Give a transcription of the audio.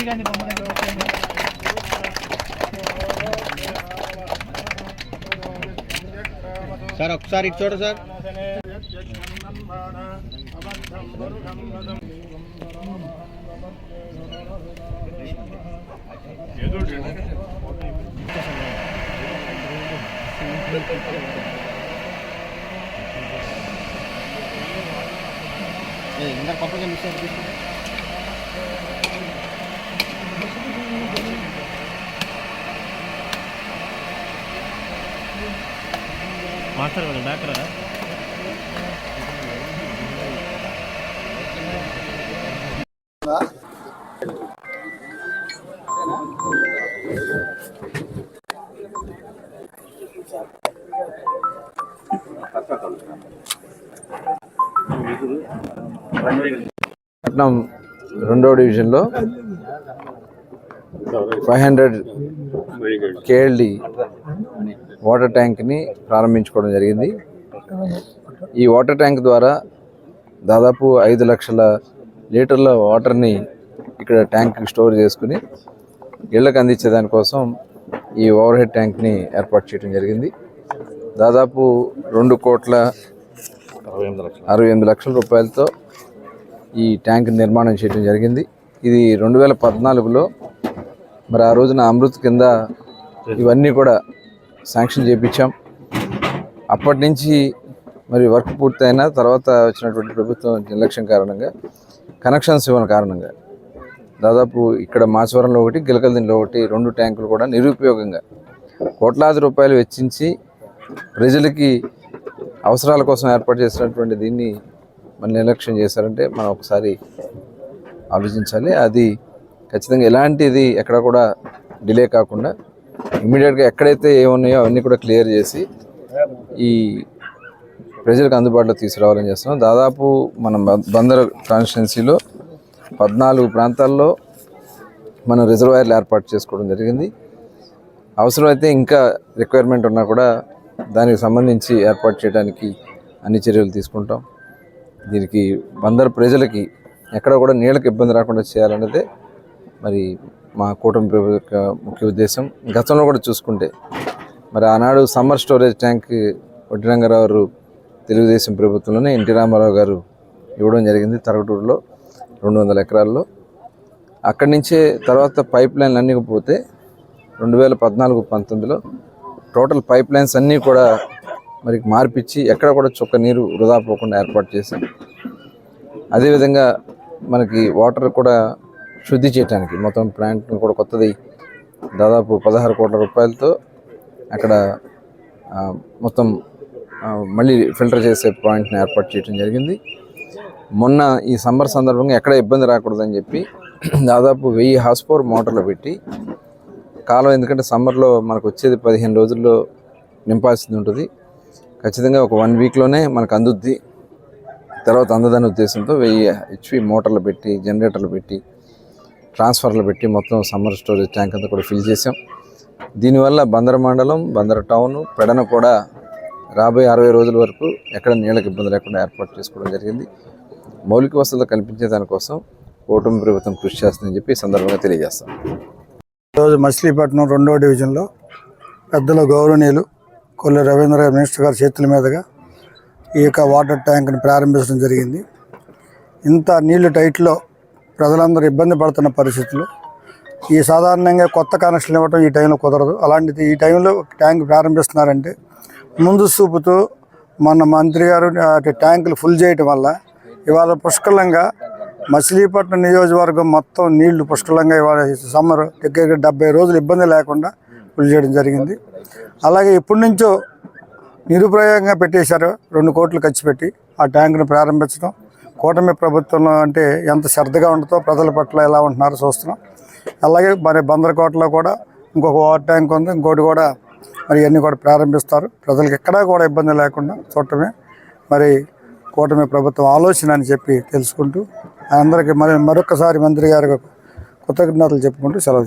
రాజీవ్ గాంధీ బొమ్మ దగ్గర సార్ ఒకసారి ఇటు చూడ సార్. ఇందాక పక్కగా మిస్ అనిపిస్తుంది మాస్టర్ కదా డాక్టర్? పట్నం రెండో డివిజన్లో ఫైవ్ హండ్రెడ్ కేఎల్డి వాటర్ ట్యాంక్ని ప్రారంభించుకోవడం జరిగింది. ఈ వాటర్ ట్యాంక్ ద్వారా దాదాపు ఐదు లక్షల లీటర్ల వాటర్ని ఇక్కడ ట్యాంక్ స్టోర్ చేసుకుని ఇళ్ళకి అందించే దానికోసం ఈ ఓవర్ హెడ్ ట్యాంక్ని ఏర్పాటు చేయడం జరిగింది. దాదాపు రెండు కోట్ల అరవై ఎనిమిది లక్షల రూపాయలతో ఈ ట్యాంక్ నిర్మాణం చేయడం జరిగింది. ఇది రెండు వేల పద్నాలుగులో మరి ఆ రోజున అమృత్ కింద ఇవన్నీ కూడా శాంక్షన్ చేయించాం అప్పటి నుంచి మరి వర్క్ పూర్తయిన తర్వాత వచ్చినటువంటి ప్రభుత్వం నిర్లక్ష్యం కారణంగా కనెక్షన్స్ ఇవ్వని కారణంగా దాదాపు ఇక్కడ మాచవరంలో ఒకటి గిలకల్దిలో ఒకటి రెండు ట్యాంకులు కూడా నిరుపయోగంగా కోట్లాది రూపాయలు వెచ్చించి ప్రజలకి అవసరాల కోసం ఏర్పాటు చేసినటువంటి దీన్ని మన నిర్లక్ష్యం చేశారంటే మనం ఒకసారి ఆలోచించాలి. అది ఖచ్చితంగా ఎలాంటిది ఎక్కడ కూడా డిలే కాకుండా ఇమీడియట్గా ఎక్కడైతే ఏమున్నాయో అవన్నీ కూడా క్లియర్ చేసి ఈ ప్రజలకు అందుబాటులో తీసుకురావాలని చేస్తున్నాం. దాదాపు మనం బందర్ కాన్స్టిట్యున్సీలో పద్నాలుగు ప్రాంతాల్లో మనం రిజర్వాయర్లు ఏర్పాటు చేసుకోవడం జరిగింది. అవసరమైతే ఇంకా రిక్వైర్మెంట్ ఉన్నా కూడా దానికి సంబంధించి ఏర్పాటు చేయడానికి అన్ని చర్యలు తీసుకుంటాం. దీనికి బందర్ ప్రజలకి ఎక్కడ కూడా నీళ్ళకి ఇబ్బంది రాకుండా చేయాలన్నదే మరి మా కూటమి ప్రభుత్వ యొక్క ముఖ్య ఉద్దేశం. గతంలో కూడా చూసుకుంటే మరి ఆనాడు సమ్మర్ స్టోరేజ్ ట్యాంక్ వడ్డీ రంగారావు గారు తెలుగుదేశం ప్రభుత్వంలోనే ఎన్టీ రామారావు గారు ఇవ్వడం జరిగింది తరగటూరులో రెండు వందల ఎకరాల్లో. అక్కడి నుంచే తర్వాత పైప్ లైన్లు అన్నీ పోతే రెండు వేల పద్నాలుగు పంతొమ్మిదిలో టోటల్ పైప్ లైన్స్ అన్నీ కూడా మరి మార్పిచ్చి ఎక్కడ కూడా చుక్క నీరు వృధా పోకుండా ఏర్పాటు చేశాం అదేవిధంగా మనకి వాటర్ కూడా శుద్ధి చేయడానికి మొత్తం ప్లాంట్ కూడా కొత్తది. దాదాపు పదహారు కోట్ల రూపాయలతో అక్కడ మొత్తం మళ్ళీ ఫిల్టర్ చేసే పాయింట్ని ఏర్పాటు చేయడం జరిగింది. మొన్న ఈ సమ్మర్ సందర్భంగా ఎక్కడ ఇబ్బంది రాకూడదని చెప్పి దాదాపు వెయ్యి హార్స్ పవర్ మోటార్లు పెట్టి కాలం ఎందుకంటే సమ్మర్లో మనకు వచ్చేది పదిహేను రోజుల్లో నింపాల్సింది ఉంటుంది. ఖచ్చితంగా ఒక వన్ వీక్లోనే మనకు అందుద్ది. తర్వాత అందదనే ఉద్దేశంతో వెయ్యి హెచ్పి మోటార్లు పెట్టి జనరేటర్లు పెట్టి ట్రాన్స్ఫర్లు పెట్టి మొత్తం సమ్మర్ స్టోరేజ్ ట్యాంక్ అంతా కూడా ఫిల్ చేసాం దీనివల్ల బందర మండలం బందర టౌన్ పెడన కూడా రాబోయే అరవై రోజుల వరకు ఎక్కడ నీళ్ళకి ఇబ్బంది లేకుండా ఏర్పాటు చేసుకోవడం జరిగింది. మౌలిక వసతులు కల్పించే దానికోసం కూటమి ప్రభుత్వం కృషి చేస్తుందని చెప్పి సందర్భంగా తెలియజేస్తాం. ఈరోజు మచిలీపట్నం రెండవ డివిజన్లో పెద్దల గౌరవనీయులు కొల్లి రవీంద్ర మినిస్టర్ గారి చేతుల మీదుగా ఈ యొక్క వాటర్ ట్యాంక్ని ప్రారంభించడం జరిగింది. ఇంత నీళ్ళు టైట్లో ప్రజలందరూ ఇబ్బంది పడుతున్న పరిస్థితులు. ఈ సాధారణంగా కొత్త కనెక్షన్ ఇవ్వడం ఈ టైంలో కుదరదు. అలాంటిది ఈ టైంలో ట్యాంక్ ప్రారంభిస్తున్నారంటే ముందు చూపుతూ మన మంత్రి గారు ట్యాంకులు ఫుల్ చేయటం వల్ల ఇవాళ పుష్కలంగా మచిలీపట్నం నియోజకవర్గం మొత్తం నీళ్ళు పుష్కలంగా ఇవాళ సమ్మర్ దగ్గర డెబ్బై రోజులు ఇబ్బంది లేకుండా ఫుల్ చేయడం జరిగింది. అలాగే ఇప్పటి నుంచో నిరుప్రయోగంగా పెట్టేశారు. రెండు కోట్లు ఖర్చు పెట్టి ఆ ట్యాంకును ప్రారంభించడం. కూటమి ప్రభుత్వంలో అంటే ఎంత శ్రద్ధగా ఉంటుందో ప్రజల పట్ల ఎలా ఉంటున్నారో చూస్తున్నాం. అలాగే మరి బందరకోటలో కూడా ఇంకొక వాటర్ ట్యాంక్ ఉంది. ఇంకోటి కూడా మరి ఇవన్నీ కూడా ప్రారంభిస్తారు. ప్రజలకు ఎక్కడా కూడా ఇబ్బంది లేకుండా చూడటమే మరి కూటమి ప్రభుత్వం ఆలోచన అని చెప్పి తెలుసుకుంటూ అందరికీ మరి మరొకసారి మంత్రి గారికి కృతజ్ఞతలు చెప్పుకుంటూ సెలవు